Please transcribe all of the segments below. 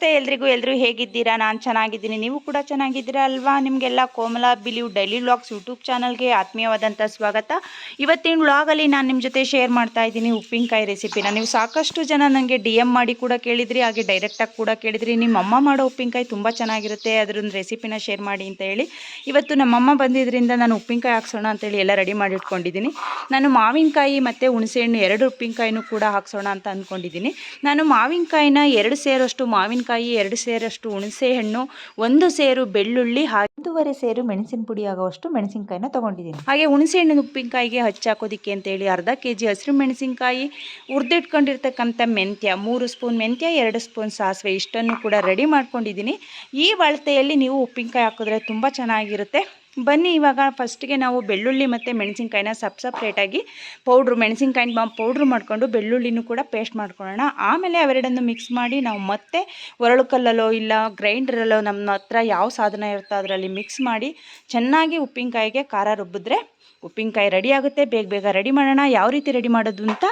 ನಮಸ್ತೆ, ಎಲ್ರಿಗೂ ಎಲ್ಲರೂ ಹೇಗಿದ್ದೀರಾ? ನಾನು ಚೆನ್ನಾಗಿದ್ದೀನಿ. ನೀವು ಕೂಡ ಚೆನ್ನಾಗಿದ್ದೀರಾ ಅಲ್ವಾ? ನಿಮಗೆಲ್ಲ Komala believe daily vlogs YouTube ಚಾನಲ್ಗೆ ಆತ್ಮೀಯವಾದಂಥ ಸ್ವಾಗತ. ಇವತ್ತಿನ ವ್ಲಾಗಲ್ಲಿ ನಾನು ನಿಮ್ಮ ಜೊತೆ ಶೇರ್ ಮಾಡ್ತಾ ಇದ್ದೀನಿ ಉಪ್ಪಿನಕಾಯಿ ರೆಸಿಪಿನ. ನೀವು ಸಾಕಷ್ಟು ಜನ ನನಗೆ ಡಿ ಎಂ ಮಾಡಿ ಕೂಡ ಕೇಳಿದ್ರಿ, ಹಾಗೆ ಡೈರೆಕ್ಟಾಗಿ ಕೂಡ ಕೇಳಿದ್ರಿ. ನಿಮ್ಮ ಅಮ್ಮ ಮಾಡೋ ಉಪ್ಪಿನಕಾಯಿ ತುಂಬ ಚೆನ್ನಾಗಿರುತ್ತೆ ಅದರೊಂದು ರೆಸಿಪಿನ ಶೇರ್ ಮಾಡಿ ಅಂತ ಹೇಳಿ. ಇವತ್ತು ನಮ್ಮಮ್ಮ ಬಂದಿದ್ದರಿಂದ ನಾನು ಉಪ್ಪಿನಕಾಯಿ ಹಾಕ್ಸೋಣ ಅಂತೇಳಿ ಎಲ್ಲ ರೆಡಿ ಮಾಡಿ ಇಟ್ಕೊಂಡಿದ್ದೀನಿ. ನಾನು ಮಾವಿನಕಾಯಿ ಮತ್ತು ಹುಣಸೆಹಣ್ಣು ಎರಡು ಉಪ್ಪಿನಕಾಯಿನೂ ಕೂಡ ಹಾಕ್ಸೋಣ ಅಂತ ಅಂದ್ಕೊಂಡಿದ್ದೀನಿ. ನಾನು ಮಾವಿನಕಾಯಿನ ಎರಡು ಸೇರಷ್ಟು ಮಾವಿನಕಾಯಿ ಎರಡು ಸೇರಷ್ಟು ಹುಣಸೆ ಹಣ್ಣು ಒಂದು ಸೇರು ಬೆಳ್ಳುಳ್ಳಿ ಹಾಗೆ ಒಂದೂವರೆ ಸೇರು ಮೆಣಸಿನ ಪುಡಿ ಆಗುವಷ್ಟು ಮೆಣಸಿನಕಾಯಿನ ತೊಗೊಂಡಿದ್ದೀನಿ. ಹಾಗೆ ಹುಣಸೆ ಹಣ್ಣಿನ ಉಪ್ಪಿನಕಾಯಿಗೆ ಹಚ್ಚಾಕೋದಿಕ್ಕೆ ಅಂತೇಳಿ ಅರ್ಧ ಕೆ ಜಿ ಹಸಿರು ಮೆಣಸಿನಕಾಯಿ ಹುರಿದಿಟ್ಕೊಂಡಿರ್ತಕ್ಕಂಥ ಮೆಂತ್ಯ ಮೂರು ಸ್ಪೂನ್ ಮೆಂತ್ಯ ಎರಡು ಸ್ಪೂನ್ ಸಾಸಿವೆ ಇಷ್ಟನ್ನು ಕೂಡ ರೆಡಿ ಮಾಡ್ಕೊಂಡಿದ್ದೀನಿ. ಈ ಬಳತೆಯಲ್ಲಿ ನೀವು ಉಪ್ಪಿನಕಾಯಿ ಹಾಕಿದ್ರೆ ತುಂಬ ಚೆನ್ನಾಗಿರುತ್ತೆ. ಬನ್ನಿ, ಇವಾಗ ಫಸ್ಟಿಗೆ ನಾವು ಬೆಳ್ಳುಳ್ಳಿ ಮತ್ತು ಮೆಣಸಿನ್ಕಾಯಿನ ಸಪ್ ಸಪ್ರೇಟಾಗಿ ಪೌಡ್ರು ಮೆಣಸಿನ್ಕಾಯಿನ ಪೌಡ್ರು ಮಾಡಿಕೊಂಡು ಬೆಳ್ಳುಳ್ಳಿನೂ ಕೂಡ ಪೇಸ್ಟ್ ಮಾಡ್ಕೊಳ್ಳೋಣ. ಆಮೇಲೆ ಅವೆರಡನ್ನು ಮಿಕ್ಸ್ ಮಾಡಿ ನಾವು ಮತ್ತೆ ಒರಳು ಕಲ್ಲಲ್ಲೋ ಇಲ್ಲ ಗ್ರೈಂಡ್ರಲ್ಲೋ ನಮ್ಮ ಹತ್ರ ಯಾವ ಸಾಧನ ಇರುತ್ತೋ ಅದರಲ್ಲಿ ಮಿಕ್ಸ್ ಮಾಡಿ ಚೆನ್ನಾಗಿ ಉಪ್ಪಿನಕಾಯಿಗೆ ಖಾರ ರುಬ್ಬಿದ್ರೆ ಉಪ್ಪಿನಕಾಯಿ ರೆಡಿ ಆಗುತ್ತೆ. ಬೇಗ ಬೇಗ ರೆಡಿ ಮಾಡೋಣ. ಯಾವ ರೀತಿ ರೆಡಿ ಮಾಡೋದು ಅಂತ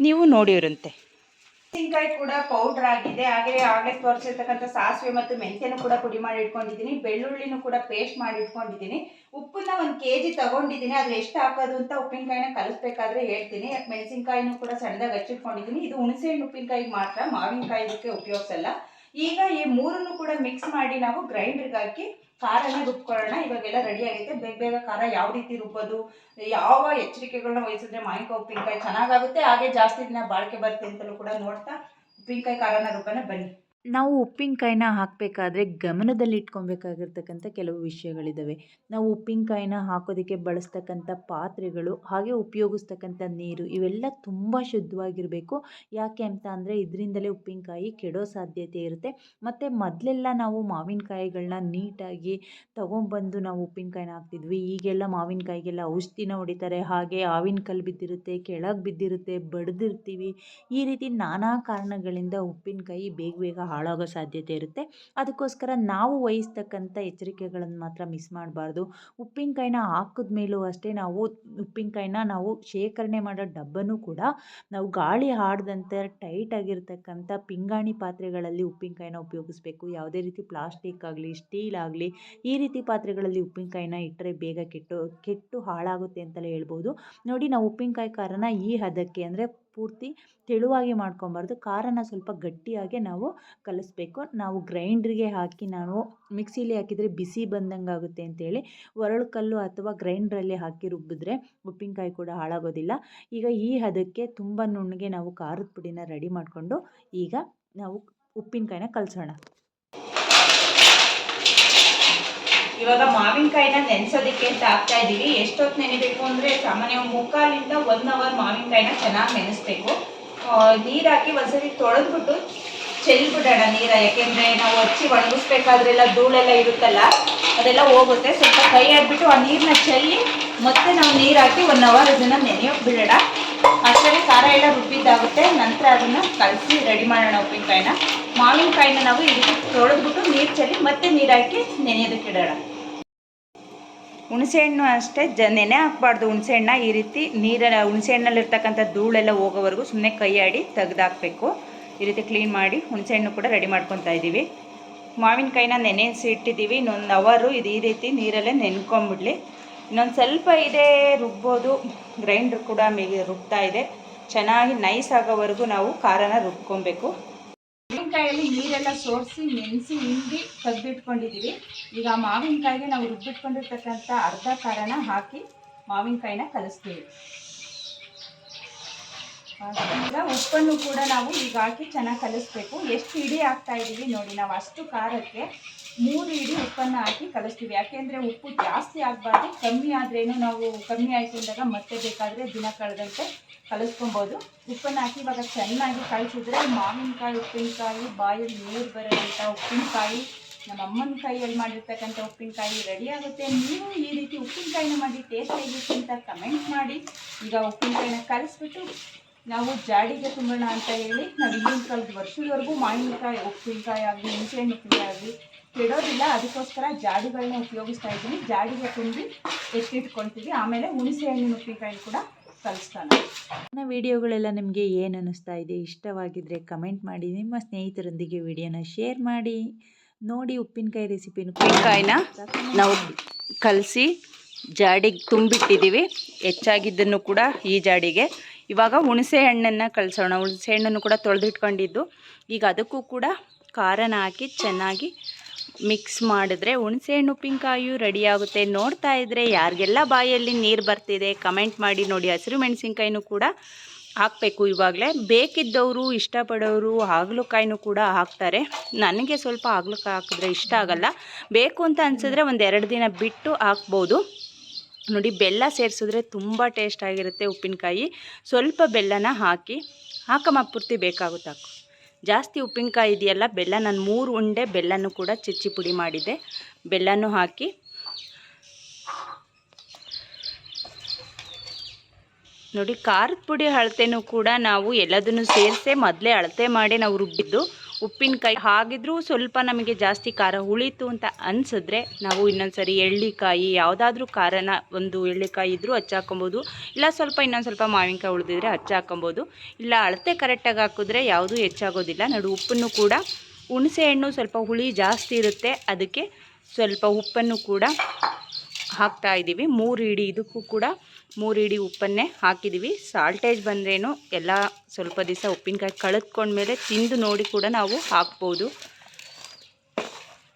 ನೀವು ನೋಡಿರಂತೆ ಮೆಣಸಿನಕಾಯಿ ಕೂಡ ಪೌಡರ್ ಆಗಿದೆ. ಹಾಗೆ ಆಗಲೇ ತೋರಿಸಿರ್ತಕ್ಕಂಥ ಸಾಸಿವೆ ಮತ್ತು ಮೆಂತ್ಯನೂ ಕೂಡ ಪುಡಿ ಮಾಡಿ ಇಟ್ಕೊಂಡಿದ್ದೀನಿ. ಬೆಳ್ಳುಳ್ಳಿನೂ ಕೂಡ ಪೇಸ್ಟ್ ಮಾಡಿ ಇಟ್ಕೊಂಡಿದ್ದೀನಿ. ಉಪ್ಪನ್ನ ಒಂದು ಕೆ ಜಿ ತಗೊಂಡಿದ್ದೀನಿ. ಅದ್ರ ಎಷ್ಟು ಹಾಕೋದು ಅಂತ ಉಪ್ಪಿನಕಾಯಿನ ಕಲಿಸ್ಬೇಕಾದ್ರೆ ಹೇಳ್ತೀನಿ. ಮೆಣಸಿನಕಾಯಿನೂ ಕೂಡ ಸಣ್ಣದಾಗಿ ಹಚ್ಚಿಟ್ಕೊಂಡಿದ್ದೀನಿ. ಇದು ಹುಣಸೆ ಹಣ್ಣು ಉಪ್ಪಿನಕಾಯಿಗೆ ಮಾತ್ರ. ಮಾವಿನಕಾಯಿ ಇದಕ್ಕೆ ಉಪಯೋಗಿಸಲ್ಲ. ಈಗ ಈ ಮೂರನ್ನು ಕೂಡ ಮಿಕ್ಸ್ ಮಾಡಿ ನಾವು ಗ್ರೈಂಡರ್ಗೆ ಹಾಕಿ ಖಾರನ ರುಬ್ಕೊಳ್ಳೋಣ. ಇವಾಗೆಲ್ಲ ರೆಡಿ ಆಗೈತೆ. ಬೇಗ ಬೇಗ ಖಾರ ಯಾವ ರೀತಿ ರುಬ್ಬೋದು, ಯಾವ ಎಚ್ಚರಿಕೆಗಳನ್ನ ವಹಿಸಿದ್ರೆ ಮಾವಿನಕಾಯಿ, ಉಪ್ಪಿನಕಾಯಿ ಚೆನ್ನಾಗಾಗುತ್ತೆ? ಹಾಗೆ ಜಾಸ್ತಿ ದಿನ ಬಾಳಿಕೆ ಬರುತ್ತೆ ಅಂತಲೂ ಕೂಡ ನೋಡ್ತಾ, ಉಪ್ಪಿನಕಾಯಿ ಖಾರನ ರುಬ್ಬನ ಬನ್ನಿ. ನಾವು ಉಪ್ಪಿನಕಾಯಿನ ಹಾಕಬೇಕಾದ್ರೆ ಗಮನದಲ್ಲಿ ಇಟ್ಕೊಬೇಕಾಗಿರ್ತಕ್ಕಂಥ ಕೆಲವು ವಿಷಯಗಳಿದ್ದಾವೆ ನಾವು ಉಪ್ಪಿನಕಾಯಿನ ಹಾಕೋದಕ್ಕೆ ಬಳಸ್ತಕ್ಕಂಥ ಪಾತ್ರೆಗಳು, ಹಾಗೆ ಉಪಯೋಗಿಸ್ತಕ್ಕಂಥ ನೀರು ಇವೆಲ್ಲ ತುಂಬ ಶುದ್ಧವಾಗಿರಬೇಕು. ಯಾಕೆ ಅಂತ ಅಂದರೆ ಇದರಿಂದಲೇ ಉಪ್ಪಿನಕಾಯಿ ಕೆಡೋ ಸಾಧ್ಯತೆ ಇರುತ್ತೆ. ಮತ್ತು ಮೊದಲೆಲ್ಲ ನಾವು ಮಾವಿನಕಾಯಿಗಳನ್ನ ನೀಟಾಗಿ ತೊಗೊಂಬಂದು ನಾವು ಉಪ್ಪಿನಕಾಯಿನ ಹಾಕ್ತಿದ್ವಿ. ಈಗೆಲ್ಲ ಮಾವಿನಕಾಯಿಗೆಲ್ಲ ಔಷಧಿನ ಹೊಡಿತಾರೆ. ಹಾಗೆ ಹಾವಿನ ಕಲ್ಲು ಬಿದ್ದಿರುತ್ತೆ, ಕೆಳಗೆ ಬಿದ್ದಿರುತ್ತೆ, ಬಡ್ದಿರ್ತೀವಿ. ಈ ರೀತಿ ನಾನಾ ಕಾರಣಗಳಿಂದ ಉಪ್ಪಿನಕಾಯಿ ಬೇಗ ಬೇಗ ಹಾಳಾಗೋ ಸಾಧ್ಯತೆ ಇರುತ್ತೆ. ಅದಕ್ಕೋಸ್ಕರ ನಾವು ವಹಿಸ್ತಕ್ಕಂಥ ಎಚ್ಚರಿಕೆಗಳನ್ನು ಮಾತ್ರ ಮಿಸ್ ಮಾಡಬಾರ್ದು. ಉಪ್ಪಿನಕಾಯಿನ ಹಾಕಿದ ಮೇಲೂ ಅಷ್ಟೇ ನಾವು ಉಪ್ಪಿನಕಾಯಿನ ನಾವು ಶೇಖರಣೆ ಮಾಡೋ ಡಬ್ಬನೂ ಕೂಡ ನಾವು ಗಾಳಿ ಆಡದಂತೆ ಟೈಟ್ ಆಗಿರ್ತಕ್ಕಂಥ ಪಿಂಗಾಣಿ ಪಾತ್ರೆಗಳಲ್ಲಿ ಉಪ್ಪಿನಕಾಯಿನ ಉಪಯೋಗಿಸ್ಬೇಕು. ಯಾವುದೇ ರೀತಿ ಪ್ಲಾಸ್ಟಿಕ್ ಆಗಲಿ, ಸ್ಟೀಲ್ ಆಗಲಿ, ಈ ರೀತಿ ಪಾತ್ರೆಗಳಲ್ಲಿ ಉಪ್ಪಿನಕಾಯಿನ ಇಟ್ಟರೆ ಬೇಗ ಕೆಟ್ಟು ಕೆಟ್ಟು ಹಾಳಾಗುತ್ತೆ ಅಂತಲೇ ಹೇಳ್ಬೋದು. ನೋಡಿ, ನಾವು ಉಪ್ಪಿನಕಾಯಿ ಖಾರನ ಈ ಹದಕ್ಕೆ ಅಂದರೆ ಪೂರ್ತಿ ತೆಳುವಾಗಿ ಮಾಡ್ಕೊಬಾರ್ದು. ಖಾರನ ಸ್ವಲ್ಪ ಗಟ್ಟಿಯಾಗೆ ನಾವು ಕಲಿಸ್ಬೇಕು. ನಾವು ಗ್ರೈಂಡ್ರಿಗೆ ಹಾಕಿ ನಾವು ಮಿಕ್ಸಿಲಿ ಹಾಕಿದರೆ ಬಿಸಿ ಬಂದಂಗೆ ಆಗುತ್ತೆ ಅಂತೇಳಿ ಒರಳು ಕಲ್ಲು ಅಥವಾ ಗ್ರೈಂಡ್ರಲ್ಲಿ ಹಾಕಿ ರುಬ್ಬಿದ್ರೆ ಉಪ್ಪಿನಕಾಯಿ ಕೂಡ ಹಾಳಾಗೋದಿಲ್ಲ. ಈಗ ಈ ಹದಕ್ಕೆ ತುಂಬ ನುಣ್ಣಗೆ ನಾವು ಖಾರದ ಪುಡಿನ ರೆಡಿ ಮಾಡಿಕೊಂಡು ಈಗ ನಾವು ಉಪ್ಪಿನಕಾಯಿನ ಕಲಸೋಣ. ಇವಾಗ ಮಾವಿನಕಾಯಿನ ನೆನೆಸೋದಕ್ಕೆ ಅಂತ ಹಾಕ್ತಾ ಇದ್ದೀವಿ ಎಷ್ಟೊತ್ತು ನೆನೆಬೇಕು ಅಂದರೆ ಸಾಮಾನ್ಯ ಮುಕ್ಕಾಲಿಂದ ಒನ್ ಅವರ್ ಮಾವಿನಕಾಯಿನ ಚೆನ್ನಾಗಿ ನೆನೆಸ್ಬೇಕು. ನೀರು ಹಾಕಿ ಒಂದ್ಸರಿ ತೊಳೆದ್ಬಿಟ್ಟು ಚೆಲ್ಬಿಡೋಣ ನೀರ. ಯಾಕೆಂದರೆ ನಾವು ಹಚ್ಚಿ ಒಣಗಿಸ್ಬೇಕಾದ್ರೆಲ್ಲ ಧೂಳೆಲ್ಲ ಇರುತ್ತಲ್ಲ, ಅದೆಲ್ಲ ಹೋಗುತ್ತೆ. ಸ್ವಲ್ಪ ಕೈ ಆಡ್ಬಿಟ್ಟು ಆ ನೀರನ್ನ ಚೆಲ್ಲಿ ಮತ್ತೆ ನಾವು ನೀರು ಹಾಕಿ ಒನ್ ಅವರ್ ಅದನ್ನು ನೆನೆಯೋಕೆ ಬಿಡೋಣ. ಅಷ್ಟೇ ಖಾರ ಎಲ್ಲ ರುಬ್ಬಿದ್ದಾಗುತ್ತೆ. ನಂತರ ಅದನ್ನು ಕಲಸಿ ರೆಡಿ ಮಾಡೋಣ ಉಪ್ಪಿನಕಾಯಿನ. ಮಾವಿನಕಾಯಿನ ನಾವು ಇದಕ್ಕೆ ತೊಳೆದ್ಬಿಟ್ಟು ನೀರು ಚೆಲ್ಲಿ ಮತ್ತೆ ನೀರು ಹಾಕಿ ನೆನೆಯೋದಕ್ಕೆ ಇಡೋಣ. ಹುಣಸೆಹಣ್ಣು ಅಷ್ಟೇ, ಜ, ನೆನೆ ಹಾಕ್ಬಾರ್ದು. ಹುಣಸೆಹಣ್ಣ ಈ ರೀತಿ ನೀರ, ಹುಣಸೆಹಣ್ಣಲ್ಲಿರ್ತಕ್ಕಂಥ ಧೂಳೆಲ್ಲ ಹೋಗೋವರೆಗೂ ಸುಮ್ಮನೆ ಕೈ ಆಡಿ ತೆಗ್ದಾಕಬೇಕು. ಈ ರೀತಿ ಕ್ಲೀನ್ ಮಾಡಿ ಹುಣಸೆಹಣ್ಣು ಕೂಡ ರೆಡಿ ಮಾಡ್ಕೊತಾ ಇದ್ದೀವಿ. ಮಾವಿನಕಾಯಿನ ನೆನೆಸಿ ಇಟ್ಟಿದ್ದೀವಿ ಇನ್ನೊಂದು ಅವರು ಇದು ಈ ರೀತಿ ನೀರಲ್ಲೇ ನೆನ್ಕೊಂಬಿಡ್ಲಿ. ಇನ್ನೊಂದು ಸ್ವಲ್ಪ ಇದೆ ರುಬ್ಬೋದು. ಗ್ರೈಂಡ್ರ್ ಕೂಡ ರುಬ್ತಾ ಇದೆ. ಚೆನ್ನಾಗಿ ನೈಸ್ ಆಗೋವರೆಗೂ ನಾವು ಖಾರನ ರುಬ್ಕೊಬೇಕು. ಮಾವಿನಕಾಯಲ್ಲಿ ನೀರೆಲ್ಲ ಸೋರಿಸಿ, ನೆನೆಸಿ, ಹಿಂಡಿ ತೆಗೆದಿಟ್ಕೊಂಡಿದ್ದೀವಿ. ಈಗ ಮಾವಿನಕಾಯಿಗೆ ನಾವು ರುಬ್ಬಿಟ್ಕೊಂಡಿರ್ತಕ್ಕಂಥ ಅರ್ಧ ಕಾರಣ ಹಾಕಿ ಮಾವಿನಕಾಯಿನ ಕಲಿಸ್ತೀವಿ. ಈಗ ಉಪ್ಪನ್ನು ಕೂಡ ನಾವು ಈಗ ಹಾಕಿ ಚೆನ್ನಾಗಿ ಕಲಿಸ್ಬೇಕು. ಎಷ್ಟು ಇಡಿ ಹಾಕ್ತಾ ಇದ್ದೀವಿ ನೋಡಿ, ನಾವು ಅಷ್ಟು ಖಾರಕ್ಕೆ ಮೂರು ಇಡೀ ಉಪ್ಪನ್ನು ಹಾಕಿ ಕಲಸ್ತೀವಿ. ಯಾಕೆಂದರೆ ಉಪ್ಪು ಜಾಸ್ತಿ ಆಗಬಾರ್ದು. ಕಮ್ಮಿ ಆದ್ರೇನು ನಾವು ಕಮ್ಮಿ ಆಯಿತು ಅಂದಾಗ ಮತ್ತೆ ಬೇಕಾದರೆ ದಿನ ಕಳೆದಂತೆ ಕಲಿಸ್ಕೊಬೋದು. ಉಪ್ಪನ್ನು ಹಾಕಿ ಇವಾಗ ಚೆನ್ನಾಗಿ ಕಾಯಿಸಿದ್ರೆ ಮಾವಿನಕಾಯಿ, ಉಪ್ಪಿನಕಾಯಿ, ಬಾಯಲ್ಲಿ ನೀರು ಬರೋಂಥ ಉಪ್ಪಿನಕಾಯಿ ನಮ್ಮ ಅಮ್ಮನ ಕೈಯಲ್ಲಿ ಮಾಡಿರ್ತಕ್ಕಂಥ ಉಪ್ಪಿನಕಾಯಿ ರೆಡಿ ಆಗುತ್ತೆ. ನೀವು ಈ ರೀತಿ ಉಪ್ಪಿನಕಾಯಿನ ಮಾಡಿ ಟೇಸ್ಟ್ ಹೇಗಿತ್ತು ಅಂತ ಕಮೆಂಟ್ ಮಾಡಿ. ಈಗ ಉಪ್ಪಿನಕಾಯಿನ ಕಲಿಸ್ಬಿಟ್ಟು ನಾವು ಜಾಡಿಗೆ ತುಂಬೋಣ ಅಂತ ಹೇಳಿ ನಾವು ಹಿಂದಿನ ಕಾಲದ ವರ್ಷದವರೆಗೂ ಮಾವಿನಕಾಯಿ ಉಪ್ಪಿನಕಾಯಿ ಆಗಲಿ ಹುಣಸೆಹಣ್ಣು ಉಪ್ಪಿನಕಾಯಿ ಆಗಲಿ ಕೆಡೋದಿಲ್ಲ. ಅದಕ್ಕೋಸ್ಕರ ಜಾಡಿಗಳನ್ನ ಉಪಯೋಗಿಸ್ತಾ ಇದ್ದೀನಿ. ಜಾಡಿಗೆ ತುಂಬಿ ಎತ್ತಿಟ್ಕೊಳ್ತೀವಿ ಆಮೇಲೆ ಹುಣಸೆಹಣ್ಣಿನ ಉಪ್ಪಿನಕಾಯಿ ಕೂಡ ಕಲಿಸ್ತಾನೆ. ನನ್ನ ವಿಡಿಯೋಗಳೆಲ್ಲ ನಿಮಗೆ ಏನು ಅನ್ನಿಸ್ತಾ ಇದೆ ಇಷ್ಟವಾಗಿದ್ದರೆ ಕಮೆಂಟ್ ಮಾಡಿ. ನಿಮ್ಮ ಸ್ನೇಹಿತರೊಂದಿಗೆ ವಿಡಿಯೋನ ಶೇರ್ ಮಾಡಿ. ನೋಡಿ ಉಪ್ಪಿನಕಾಯಿ ರೆಸಿಪಿನ ಉಪ್ಪಿನಕಾಯಿನ ನಾವು ಕಲಸಿ ಜಾಡಿಗೆ ತುಂಬಿಟ್ಟಿದ್ದೀವಿ. ಹೆಚ್ಚಾಗಿದ್ದನ್ನು ಕೂಡ ಈ ಜಾಡಿಗೆ ಇವಾಗ ಹುಣಸೆ ಹಣ್ಣನ್ನು ಕಳಿಸೋಣ. ಹುಣಸೆ ಹಣ್ಣನ್ನು ಕೂಡ ತೊಳೆದಿಟ್ಕೊಂಡಿದ್ದು. ಈಗ ಅದಕ್ಕೂ ಕೂಡ ಖಾರನ ಹಾಕಿ ಚೆನ್ನಾಗಿ ಮಿಕ್ಸ್ ಮಾಡಿದ್ರೆ ಹುಣಸೆ ಹಣ್ಣು ಉಪ್ಪಿನಕಾಯಿಯು ರೆಡಿಯಾಗುತ್ತೆ ನೋಡ್ತಾ ಇದ್ದರೆ ಯಾರಿಗೆಲ್ಲ ಬಾಯಲ್ಲಿ ನೀರು ಬರ್ತಿದೆ ಕಮೆಂಟ್ ಮಾಡಿ. ನೋಡಿ, ಹಸಿರು ಮೆಣಸಿನ್ಕಾಯಿನೂ ಕೂಡ ಹಾಕಬೇಕು. ಇವಾಗಲೇ ಬೇಕಿದ್ದವರು, ಇಷ್ಟಪಡೋರು ಹಾಗಲಕಾಯಿನೂ ಕೂಡ ಹಾಕ್ತಾರೆ. ನನಗೆ ಸ್ವಲ್ಪ ಹಾಗಲಕಾಯಿ ಹಾಕಿದ್ರೆ ಇಷ್ಟ ಆಗಲ್ಲ. ಬೇಕು ಅಂತ ಅನಿಸಿದ್ರೆ ಒಂದು ದಿನ ಬಿಟ್ಟು ಹಾಕ್ಬೋದು. ನೋಡಿ ಬೆಲ್ಲ ಸೇರಿಸಿದ್ರೆ ತುಂಬ ಟೇಸ್ಟ್ ಆಗಿರುತ್ತೆ ಉಪ್ಪಿನಕಾಯಿ. ಸ್ವಲ್ಪ ಬೆಲ್ಲನ ಹಾಕಿ, ಹಾಕಮ್ಮ ಪೂರ್ತಿ ಬೇಕಾಗುತ್ತೆ? ಹಾಕು ಜಾಸ್ತಿ ಉಪ್ಪಿನಕಾಯಿ ಇದೆಯಲ್ಲ, ಬೆಲ್ಲ ನಾನು ಮೂರು ಉಂಡೆ ಬೆಲ್ಲನೂ ಕೂಡ ಚಿಚ್ಚಿ ಪುಡಿ ಮಾಡಿದೆ ಬೆಲ್ಲನೂ ಹಾಕಿ, ನೋಡಿ ಖಾರದ ಪುಡಿ ಅಳತೆನೂ ಕೂಡ ನಾವು ಎಲ್ಲದನ್ನು ಸೇರಿಸೇ ಮೊದಲೇ ಅಳತೆ ಮಾಡಿ ನಾವು ರುಬ್ಬಿದ್ದು. ಉಪ್ಪಿನಕಾಯಿ ಹಾಗಿದ್ರೂ ಸ್ವಲ್ಪ ನಮಗೆ ಜಾಸ್ತಿ ಖಾರ ಉಳಿತು ಅಂತ ಅನಿಸಿದ್ರೆ ನಾವು ಇನ್ನೊಂದ್ಸರಿ ಎಳ್ಳಿಕಾಯಿ, ಯಾವುದಾದ್ರೂ ಖಾರನ ಒಂದು ಎಳ್ಳಿಕಾಯಿ ಇದ್ದರೂ ಹಚ್ಚಾಕೊಬೋದು ಇಲ್ಲ ಸ್ವಲ್ಪ ಇನ್ನೊಂದು ಸ್ವಲ್ಪ ಮಾವಿನಕಾಯಿ ಉಳಿದಿದ್ರೆ ಹಚ್ಚಾಕೊಬೋದು ಇಲ್ಲ ಅಳತೆ ಕರೆಕ್ಟಾಗಿ ಹಾಕಿದ್ರೆ ಯಾವುದೂ ಹೆಚ್ಚಾಗೋದಿಲ್ಲ. ನಡು ಉಪ್ಪನ್ನು ಕೂಡ ಹುಣಸೆ ಹಣ್ಣು ಸ್ವಲ್ಪ ಹುಳಿ ಜಾಸ್ತಿ ಇರುತ್ತೆ. ಅದಕ್ಕೆ ಸ್ವಲ್ಪ ಉಪ್ಪನ್ನು ಕೂಡ ಹಾಕ್ತಾ ಇದ್ದೀವಿ. ಮೂರು ಇಡಿ ಇದಕ್ಕೂ ಕೂಡ ಮೂರು ಇಡಿ ಉಪ್ಪನ್ನೇ ಹಾಕಿದ್ದೀವಿ ಸಾಲ್ಟೇಜ್ ಬಂದ್ರೇನು ಎಲ್ಲ ಸ್ವಲ್ಪ ದಿವಸ ಉಪ್ಪಿನಕಾಯಿ ಕಳೆದ್ಕೊಂಡ್ಮೇಲೆ ತಿಂದು ನೋಡಿ ಕೂಡ ನಾವು ಹಾಕ್ಬೋದು.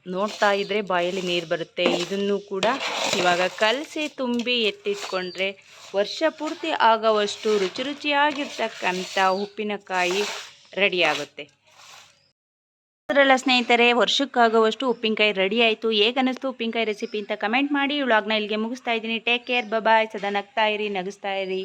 ನೋಡ್ತಾ ಇದ್ದರೆ ಬಾಯಲ್ಲಿ ನೀರು ಬರುತ್ತೆ. ಇದನ್ನು ಕೂಡ ಇವಾಗ ಕಲಸಿ ತುಂಬಿ ಎತ್ತಿಟ್ಕೊಂಡ್ರೆ ವರ್ಷ ಪೂರ್ತಿ ಆಗೋವಷ್ಟು ರುಚಿ ರುಚಿಯಾಗಿರ್ತಕ್ಕಂಥ ಉಪ್ಪಿನಕಾಯಿ ರೆಡಿ ಆಗುತ್ತೆ. ಅದರಲ್ಲ ಸ್ನೇಹಿತರೆ, ವರ್ಷಕ್ಕಾಗುವಷ್ಟು ಉಪ್ಪಿನಕಾಯಿ ರೆಡಿ ಆಯಿತು. ಹೇಗನ್ನಿಸ್ತು ಉಪ್ಪಿನಕಾಯಿ ರೆಸಿಪಿ ಅಂತ ಕಮೆಂಟ್ ಮಾಡಿ. ವ್ಲಾಗ್ನ ಇಲ್ಲಿಗೆ ಮುಗಿಸ್ತಾ ಇದ್ದೀನಿ. ಟೇಕ್ ಕೇರ್ ಬಬಾಯ್ ಸದಾ ನಗ್ತಾ ಇರಿ, ನಗಿಸ್ತಾ ಇರಿ.